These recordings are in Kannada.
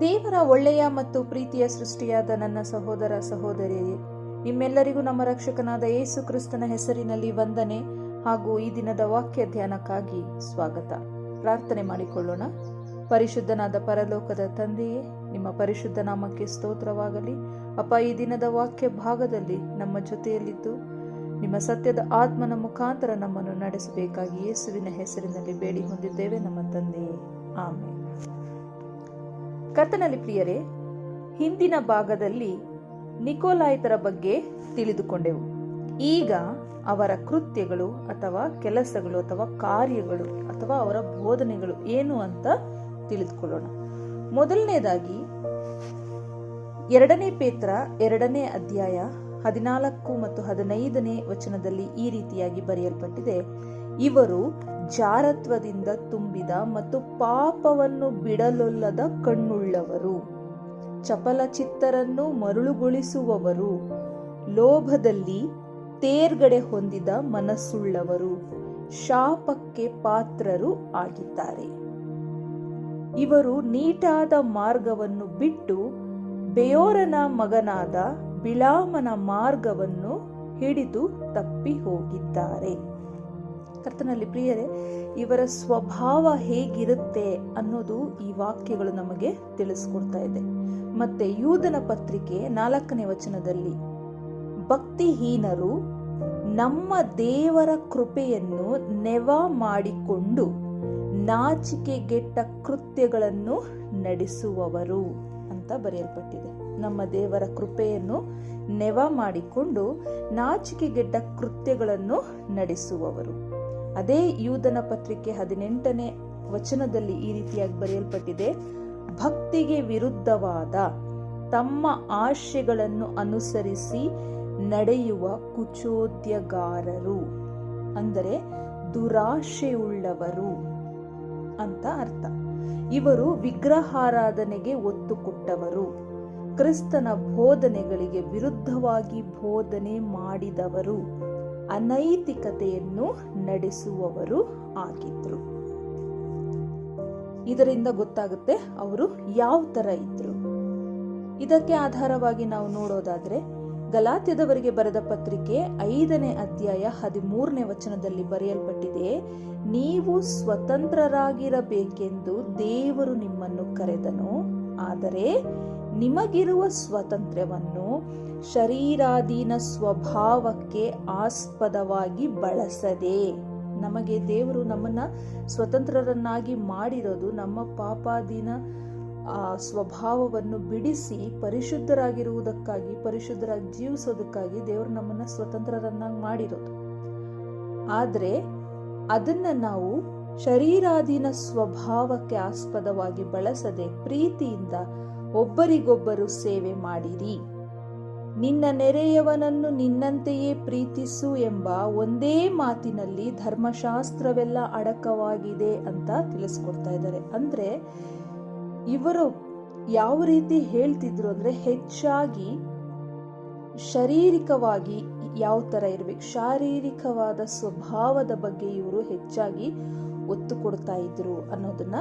ದೇವರ ಒಳ್ಳೆಯ ಮತ್ತು ಪ್ರೀತಿಯ ಸೃಷ್ಟಿಯಾದ ನನ್ನ ಸಹೋದರ ಸಹೋದರಿಯೇ ನಿಮ್ಮೆಲ್ಲರಿಗೂ ನಮ್ಮ ರಕ್ಷಕನಾದ ಯೇಸು ಕ್ರಿಸ್ತನ ಹೆಸರಿನಲ್ಲಿ ವಂದನೆ ಹಾಗೂ ಈ ದಿನದ ವಾಕ್ಯ ಧ್ಯಾನಕ್ಕಾಗಿ ಸ್ವಾಗತ. ಪ್ರಾರ್ಥನೆ ಮಾಡಿಕೊಳ್ಳೋಣ. ಪರಿಶುದ್ಧನಾದ ಪರಲೋಕದ ತಂದೆಯೇ, ನಿಮ್ಮ ಪರಿಶುದ್ಧ ನಾಮಕ್ಕೆ ಸ್ತೋತ್ರವಾಗಲಿ. ಅಪ್ಪ, ಈ ದಿನದ ವಾಕ್ಯ ಭಾಗದಲ್ಲಿ ನಮ್ಮ ಜೊತೆಯಲ್ಲಿದ್ದು ನಿಮ್ಮ ಸತ್ಯದ ಆತ್ಮನ ಮುಖಾಂತರ ನಮ್ಮನ್ನು ನಡೆಸಬೇಕಾಗಿ ಯೇಸುವಿನ ಹೆಸರಿನಲ್ಲಿ ಬೇಡಿ ಹೊಂದಿದ್ದೇವೆ ನಮ್ಮ ತಂದೆಯೇ ಆಮೇಲೆ ಕರ್ತನಲ್ಲಿ ಪ್ರಿಯರೇ, ಹಿಂದಿನ ಭಾಗದಲ್ಲಿ ನಿಕೋಲಾಯಿತರ ಬಗ್ಗೆ ತಿಳಿದುಕೊಂಡೆವು. ಈಗ ಅವರ ಕೃತ್ಯಗಳು ಅಥವಾ ಕೆಲಸಗಳು ಅಥವಾ ಕಾರ್ಯಗಳು ಅಥವಾ ಅವರ ಬೋಧನೆಗಳು ಏನು ಅಂತ ತಿಳಿದುಕೊಳ್ಳೋಣ. ಮೊದಲನೇದಾಗಿ, ಎರಡನೇ ಪೇತ್ರ ಎರಡನೇ ಅಧ್ಯಾಯ ಹದಿನಾಲ್ಕು ಮತ್ತು ಹದಿನೈದನೇ ವಚನದಲ್ಲಿ ಈ ರೀತಿಯಾಗಿ ಬರೆಯಲ್ಪಟ್ಟಿದೆ. ಇವರು ಜಾರತ್ವದಿಂದ ತುಂಬಿದ ಮತ್ತು ಪಾಪವನ್ನು ಬಿಡಲೊಲ್ಲದ ಕಣ್ಣುಳ್ಳವರು. ಚಪಲ ಚಿತ್ತರನ್ನು ಮರುಳುಗೊಳಿಸುವವರು. ಲೋಭದಲ್ಲಿ ತೇರ್ಗಡೆ ಹೊಂದಿದ ಮನಸ್ಸುಳ್ಳವರು. ಶಾಪಕ್ಕೆ ಪಾತ್ರರು ಆಗಿದ್ದಾರೆ. ಇವರು ನೀಟಾದ ಮಾರ್ಗವನ್ನು ಬಿಟ್ಟು ಬೆಯೋರನ ಮಗನಾದ ಬಿಳಾಮನ ಮಾರ್ಗವನ್ನು ಹಿಡಿದು ತಪ್ಪಿ ಹೋಗಿದ್ದಾರೆ ಕರ್ತನಲ್ಲಿ ಪ್ರಿಯರೇ, ಇವರ ಸ್ವಭಾವ ಹೇಗಿರುತ್ತೆ ಅನ್ನೋದು ಈ ವಾಕ್ಯಗಳು ನಮಗೆ ತಿಳಿಸ್ಕೊಡ್ತಾ ಇದೆ. ಮತ್ತೆ ಯೂದನ ಪತ್ರಿಕೆ ನಾಲ್ಕನೇ ವಚನದಲ್ಲಿ, ಭಕ್ತಿಹೀನರು ನಮ್ಮ ದೇವರ ಕೃಪೆಯನ್ನು ನೆವ ಮಾಡಿಕೊಂಡು ನಾಚಿಕೆಗೆಟ್ಟ ಕೃತ್ಯಗಳನ್ನು ನಡೆಸುವವರು ಅಂತ ಬರೆಯಲ್ಪಟ್ಟಿದೆ. ನಮ್ಮ ದೇವರ ಕೃಪೆಯನ್ನು ನೆವ ಮಾಡಿಕೊಂಡು ನಾಚಿಕೆಗೆಟ್ಟ ಕೃತ್ಯಗಳನ್ನು ನಡೆಸುವವರು. ಅದೇ ಯೂದನ ಪತ್ರಿಕೆ ಹದಿನೆಂಟನೇ ವಚನದಲ್ಲಿ ಈ ರೀತಿಯಾಗಿ ಬರೆಯಲ್ಪಟ್ಟಿದೆ, ಭಕ್ತಿಗೆ ವಿರುದ್ಧವಾದ ತಮ್ಮ ಆಶೆಗಳನ್ನು ಅನುಸರಿಸಿ ನಡೆಯುವ ಕುಚೋದ್ಯಗಾರರು, ಅಂದರೆ ದುರಾಶೆಯುಳ್ಳವರು ಅಂತ ಅರ್ಥ. ಇವರು ವಿಗ್ರಹಾರಾಧನೆಗೆ ಒತ್ತು ಕೊಟ್ಟವರು ಕ್ರಿಸ್ತನ ಬೋಧನೆಗಳಿಗೆ ವಿರುದ್ಧವಾಗಿ ಬೋಧನೆ ಮಾಡಿದವರು. ಅನೈತಿಕತೆಯನ್ನು ನಡೆಸುವವರು ಆಗಿದ್ರು. ಇದರಿಂದ ಗೊತ್ತಾಗುತ್ತೆ ಅವರು ಯಾವ ತರ ಇದ್ರು. ಇದಕ್ಕೆ ಆಧಾರವಾಗಿ ನಾವು ನೋಡೋದಾದ್ರೆ, ಗಲಾತ್ಯದವರಿಗೆ ಬರೆದ ಪತ್ರಿಕೆ ಐದನೇ ಅಧ್ಯಾಯ ಹದಿಮೂರನೇ ವಚನದಲ್ಲಿ ಬರೆಯಲ್ಪಟ್ಟಿದೆ, ನೀವು ಸ್ವತಂತ್ರರಾಗಿರಬೇಕೆಂದು ದೇವರು ನಿಮ್ಮನ್ನು ಕರೆದನು. ಆದರೆ ನಿಮಗಿರುವ ಸ್ವಾತಂತ್ರ್ಯವನ್ನು ಶರೀರಾಧೀನ ಸ್ವಭಾವಕ್ಕೆ ಆಸ್ಪದವಾಗಿ ಬಳಸದೆ. ನಮಗೆ ದೇವರು ನಮ್ಮನ್ನ ಸ್ವತಂತ್ರರನ್ನಾಗಿ ಮಾಡಿರೋದು ನಮ್ಮ ಪಾಪಾಧೀನ, ಆ, ಸ್ವಭಾವವನ್ನು ಬಿಡಿಸಿ ಪರಿಶುದ್ಧರಾಗಿರುವುದಕ್ಕಾಗಿ, ಪರಿಶುದ್ಧರಾಗಿ ಜೀವಿಸೋದಕ್ಕಾಗಿ ದೇವರು ನಮ್ಮನ್ನ ಸ್ವತಂತ್ರರನ್ನಾಗಿ ಮಾಡಿರೋದು. ಆದ್ರೆ ಅದನ್ನ ನಾವು ಶರೀರಾಧೀನ ಸ್ವಭಾವಕ್ಕೆ ಆಸ್ಪದವಾಗಿ ಬಳಸದೆ ಪ್ರೀತಿಯಿಂದ ಒಬ್ಬರಿಗೊಬ್ಬರು ಸೇವೆ ಮಾಡಿರಿ. ನಿನ್ನ ನೆರೆಯವನನ್ನು ನಿನ್ನಂತೆಯೇ ಪ್ರೀತಿಸು ಎಂಬ ಒಂದೇ ಮಾತಿನಲ್ಲಿ ಧರ್ಮಶಾಸ್ತ್ರವೆಲ್ಲ ಅಡಕವಾಗಿದೆ ಅಂತ ತಿಳಿಸ್ಕೊಡ್ತಾ ಇದ್ದಾರೆ. ಅಂದ್ರೆ ಇವರು ಯಾವ ರೀತಿ ಹೇಳ್ತಿದ್ರು ಅಂದ್ರೆ ಹೆಚ್ಚಾಗಿ ಶಾರೀರಿಕವಾಗಿ ಯಾವ ತರ ಇರ್ಬೇಕು, ಶಾರೀರಿಕವಾದ ಸ್ವಭಾವದ ಬಗ್ಗೆ ಇವರು ಹೆಚ್ಚಾಗಿ ಒತ್ತು ಕೊಡ್ತಾ ಇದ್ರು ಅನ್ನೋದನ್ನ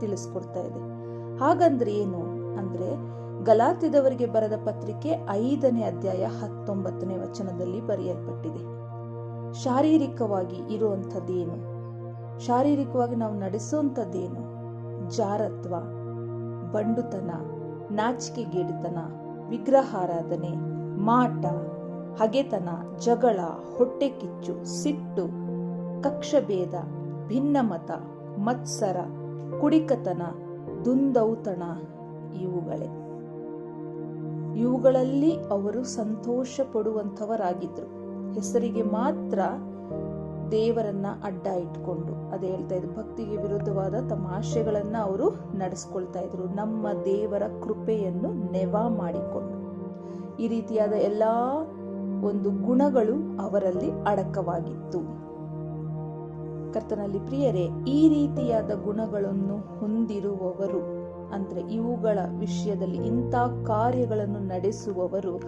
ತಿಳಿಸ್ಕೊಡ್ತಾ ಇದೆ. ಹಾಗಂದ್ರೆ ಏನು? ಅಂದ್ರೆ ಗಲಾತಿದವರಿಗೆ ಬರೆದ ಪತ್ರಿಕೆ ಐದನೇ ಅಧ್ಯಾಯ ಹತ್ತೊಂಬತ್ತನೇ ವಚನದಲ್ಲಿ ಬರೆಯಲ್ಪಟ್ಟಿದೆ. ಶಾರೀರಿಕವಾಗಿ ಇರುವಂಥದ್ದೇನು? ಶಾರೀರಿಕವಾಗಿ ನಾವು ನಡೆಸುವಂಥದ್ದೇನು? ಜಾರತ್ವ, ಬಂಡುತನ, ನಾಚಿಕೆಗೇಡಿತನ, ವಿಗ್ರಹಾರಾಧನೆ, ಮಾಟ, ಹಗೆತನ, ಜಗಳ ಹೊಟ್ಟೆ ಕಿಚ್ಚು ಸಿಟ್ಟು, ಕಕ್ಷಭೇದ, ಭಿನ್ನಮತ, ಮತ್ಸರ, ಕುಡಿಕತನ, ದುಂದೌತಣ ಇವುಗಳೇ. ಇವುಗಳಲ್ಲಿ ಅವರು ಸಂತೋಷ ಪಡುವಂಥವರಾಗಿದ್ರು ಹೆಸರಿಗೆ ಮಾತ್ರ ದೇವರನ್ನ ಅಡ್ಡ ಇಟ್ಕೊಂಡು ಅದೇ ಹೇಳ್ತಾ ಇದ್ರು, ಭಕ್ತಿಗೆ ವಿರುದ್ಧವಾದ ತಮ್ಮ ಆಶೆಗಳನ್ನ ಅವರು ನಡೆಸ್ಕೊಳ್ತಾ ಇದ್ರು. ನಮ್ಮ ದೇವರ ಕೃಪೆಯನ್ನು ನೆವ ಮಾಡಿಕೊಂಡು. ಈ ರೀತಿಯಾದ ಎಲ್ಲಾ ಒಂದು ಗುಣಗಳು ಅವರಲ್ಲಿ ಅಡಕವಾಗಿತ್ತು. ಕರ್ತನಲ್ಲಿ ಪ್ರಿಯರೇ, ಈ ರೀತಿಯಾದ ಗುಣಗಳನ್ನು ಹೊಂದಿರುವವರು ಅಂದ್ರೆ ಇವುಗಳ ವಿಷಯದಲ್ಲಿ ಇಂಥ ಕಾರ್ಯಗಳನ್ನು ನಡೆಸುವವರು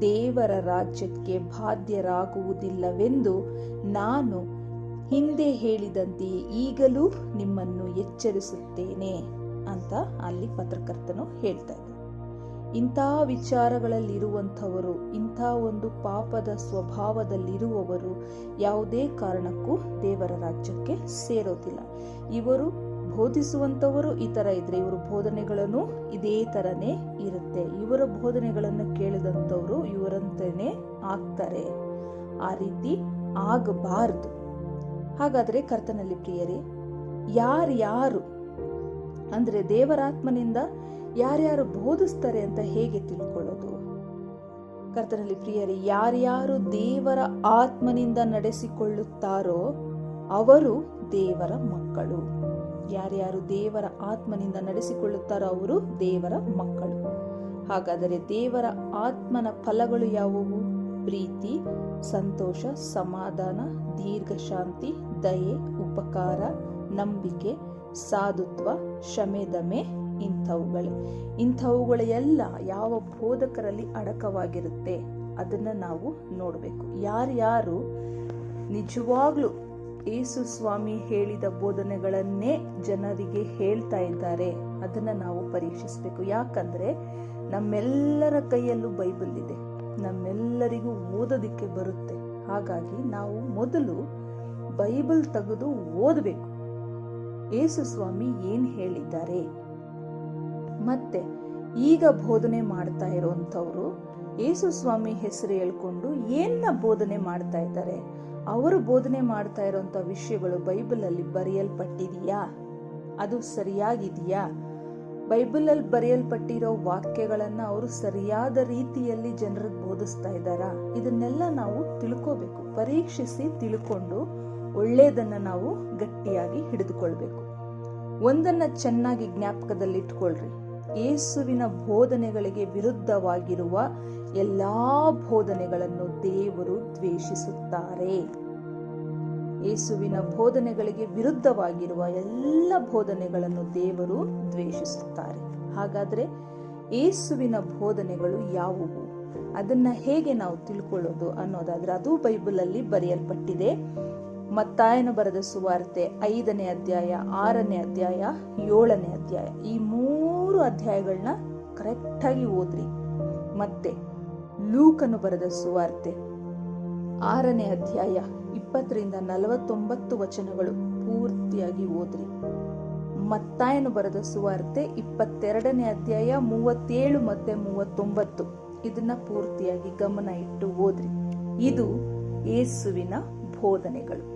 ದೇವರ ರಾಜ್ಯಕ್ಕೆ ಬಾಧ್ಯರಾಗುವುದಿಲ್ಲವೆಂದು ನಾನು ಹಿಂದೆ ಹೇಳಿದಂತೆಯೇ ಈಗಲೂ ನಿಮ್ಮನ್ನು ಎಚ್ಚರಿಸುತ್ತೇನೆ ಅಂತ ಅಲ್ಲಿ ಪತ್ರಕರ್ತನು ಹೇಳ್ತಾ ಇದ್ದ ಇಂಥ ವಿಚಾರಗಳಲ್ಲಿರುವಂಥವರು, ಇಂಥ ಒಂದು ಪಾಪದ ಸ್ವಭಾವದಲ್ಲಿರುವವರು ಯಾವುದೇ ಕಾರಣಕ್ಕೂ ದೇವರ ರಾಜ್ಯಕ್ಕೆ ಸೇರೋದಿಲ್ಲ. ಇವರು ಬೋಧಿಸುವಂಥವರು ಈ ಥರ ಇದ್ರೆ ಇವರು ಬೋಧನೆಗಳನ್ನು ಇದೇ ಥರನೇ ಇರುತ್ತೆ. ಇವರ ಬೋಧನೆಗಳನ್ನು ಕೇಳಿದಂಥವರು ಇವರಂತೇನೆ ಆಗ್ತಾರೆ. ಆ ರೀತಿ ಆಗಬಾರದು. ಹಾಗಾದರೆ ಕರ್ತನಲ್ಲಿ ಪ್ರಿಯರೇ, ಯಾರ್ಯಾರು ಅಂದರೆ ದೇವರಾತ್ಮನಿಂದ ಯಾರ್ಯಾರು ಬೋಧಿಸ್ತಾರೆ ಅಂತ ಹೇಗೆ ತಿಳ್ಕೊಳ್ಳೋದು? ಕರ್ತನಲ್ಲಿ ಪ್ರಿಯರೇ, ಯಾರ್ಯಾರು ದೇವರ ಆತ್ಮನಿಂದ ನಡೆಸಿಕೊಳ್ಳುತ್ತಾರೋ ಅವರು ದೇವರ ಮಕ್ಕಳು. ಯಾರ್ಯಾರು ದೇವರ ಆತ್ಮನಿಂದ ನಡೆಸಿಕೊಳ್ಳುತ್ತಾರೋ ಅವರು ದೇವರ ಮಕ್ಕಳು. ಹಾಗಾದರೆ ದೇವರ ಆತ್ಮನ ಫಲಗಳು ಯಾವುವು? ಪ್ರೀತಿ, ಸಂತೋಷ, ಸಮಾಧಾನ ದೀರ್ಘ ಶಾಂತಿ ದಯೆ, ಉಪಕಾರ, ನಂಬಿಕೆ, ಸಾಧುತ್ವ ಶಮೆದಮೆ ಇಂಥವುಗಳೇ. ಇಂಥವುಗಳೆಲ್ಲ ಯಾವ ಬೋಧಕರಲ್ಲಿ ಅಡಕವಾಗಿರುತ್ತೆ? ಅದನ್ನು ನಾವು ನೋಡಬೇಕು. ಯಾರ್ಯಾರು ನಿಜವಾಗ್ಲೂ ಯೇಸು ಸ್ವಾಮಿ ಹೇಳಿದ ಬೋಧನೆಗಳನ್ನೇ ಜನರಿಗೆ ಹೇಳ್ತಾ ಇದ್ದಾರೆ. ಅದನ್ನು ನಾವು ಪರೀಕ್ಷಿಸಬೇಕು. ಯಾಕಂದ್ರೆ ನಮ್ಮೆಲ್ಲರ ಕೈಯಲ್ಲೂ ಬೈಬಲ್ ಇದೆ. ನಮ್ಮೆಲ್ಲರಿಗೂ ಓದೋದಿಕ್ಕೆ ಬರುತ್ತೆ. ಹಾಗಾಗಿ ನಾವು ಮೊದಲು ಬೈಬಲ್ ತೆಗೆದು ಓದಬೇಕು. ಯೇಸು ಸ್ವಾಮಿ ಏನು ಹೇಳಿದ್ದಾರೆ? ಮತ್ತೆ ಈಗ ಬೋಧನೆ ಮಾಡ್ತಾ ಇರೋಂಥವ್ರು, ಯೇಸು ಸ್ವಾಮಿ ಹೆಸರು ಹೇಳ್ಕೊಂಡು ಏನ್ನ ಬೋಧನೆ ಮಾಡ್ತಾ ಇದ್ದಾರೆ? ಅವರು ಬೋಧನೆ ಮಾಡ್ತಾ ಇರೋಂಥ ವಿಷಯಗಳು ಬೈಬಲಲ್ಲಿ ಬರೆಯಲ್ಪಟ್ಟಿದೆಯಾ? ಅದು ಸರಿಯಾಗಿದೆಯಾ? ಬೈಬಲಲ್ಲಿ ಬರೆಯಲ್ಪಟ್ಟಿರೋ ವಾಕ್ಯಗಳನ್ನ ಅವರು ಸರಿಯಾದ ರೀತಿಯಲ್ಲಿ ಜನರಿಗೆ ಬೋಧಿಸ್ತಾ ಇದ್ದಾರಾ? ಇದನ್ನೆಲ್ಲ ನಾವು ತಿಳ್ಕೋಬೇಕು. ಪರೀಕ್ಷಿಸಿ ತಿಳ್ಕೊಂಡು ಒಳ್ಳೆಯದನ್ನ ನಾವು ಗಟ್ಟಿಯಾಗಿ ಹಿಡಿದುಕೊಳ್ಬೇಕು. ಒಂದನ್ನ ಚೆನ್ನಾಗಿ ಜ್ಞಾಪಕದಲ್ಲಿಟ್ಕೊಳ್ರಿ. ಯೇಸುವಿನ ಬೋಧನೆಗಳಿಗೆ ವಿರುದ್ಧವಾಗಿರುವ ಎಲ್ಲ ಬೋಧನೆಗಳನ್ನು ದೇವರು ದ್ವೇಷಿಸುತ್ತಾರೆ. ಯೇಸುವಿನ ಬೋಧನೆಗಳಿಗೆ ವಿರುದ್ಧವಾಗಿರುವ ಎಲ್ಲ ಬೋಧನೆಗಳನ್ನು ದೇವರು ದ್ವೇಷಿಸುತ್ತಾರೆ. ಹಾಗಾದ್ರೆ ಯೇಸುವಿನ ಬೋಧನೆಗಳು ಯಾವುವು? ಅದನ್ನ ಹೇಗೆ ನಾವು ತಿಳ್ಕೊಳ್ಳೋದು ಅನ್ನೋದಾದರೆ, ಅದು ಬೈಬಲಲ್ಲಿ ಬರೆಯಲ್ಪಟ್ಟಿದೆ. ಮತ್ತಾಯನ ಬರೆದ ಸುವಾರ್ತೆ ಐದನೇ ಅಧ್ಯಾಯ, ಆರನೇ ಅಧ್ಯಾಯ, ಏಳನೇ ಅಧ್ಯಾಯ. ಈ ಮೂರು ಅಧ್ಯಾಯಗಳನ್ನ ಕರೆಕ್ಟಾಗಿ ಓದ್ರಿ. ಮತ್ತೆ ಲೂಕನು ಬರೆದ ಸುವಾರ್ತೆ, ಆರನೇ ಅಧ್ಯಾಯ, ಇಪ್ಪತ್ತರಿಂದ ನಲವತ್ತೊಂಬತ್ತು ವಚನಗಳು ಪೂರ್ತಿಯಾಗಿ ಓದ್ರಿ. ಮತ್ತಾಯನು ಬರೆದ ಸುವಾರ್ತೆ, ಇಪ್ಪತ್ತೆರಡನೇ ಅಧ್ಯಾಯ, ಮೂವತ್ತೇಳು ಮತ್ತೆ ಮೂವತ್ತೊಂಬತ್ತು. ಇದನ್ನ ಪೂರ್ತಿಯಾಗಿ ಗಮನ ಇಟ್ಟು ಓದ್ರಿ. ಇದು ಯೇಸುವಿನ ಬೋಧನೆಗಳು.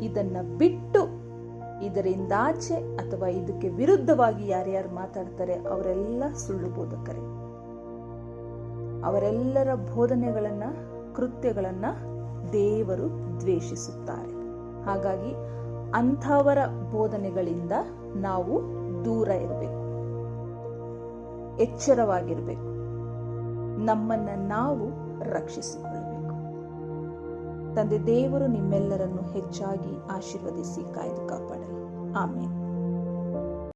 ಇದನ್ನ ಬಿಟ್ಟು ಇದರಿಂದಾಚೆ ಅಥವಾ ಇದಕ್ಕೆ ವಿರುದ್ಧವಾಗಿ ಯಾರ್ಯಾರು ಮಾತಾಡ್ತಾರೆ ಅವರೆಲ್ಲ ಸುಳ್ಳು ಬೋಧಕರೇ. ಅವರೆಲ್ಲರ ಬೋಧನೆಗಳನ್ನ, ಕೃತ್ಯಗಳನ್ನ ದೇವರು ದ್ವೇಷಿಸುತ್ತಾರೆ. ಹಾಗಾಗಿ ಅಂಥವರ ಬೋಧನೆಗಳಿಂದ ನಾವು ದೂರ ಇರಬೇಕು. ಎಚ್ಚರವಾಗಿರಬೇಕು. ನಮ್ಮನ್ನ ನಾವು ರಕ್ಷಿಸಿಕೊಳ್ಳಬೇಕು. ತಂದೆ ದೇವರು ನಿಮ್ಮೆಲ್ಲರನ್ನು ಹೆಚ್ಚಾಗಿ ಆಶೀರ್ವದಿಸಿ ಕಾಯ್ದು ಕಾಪಾಡಲಿ. ಆಮೇಲೆ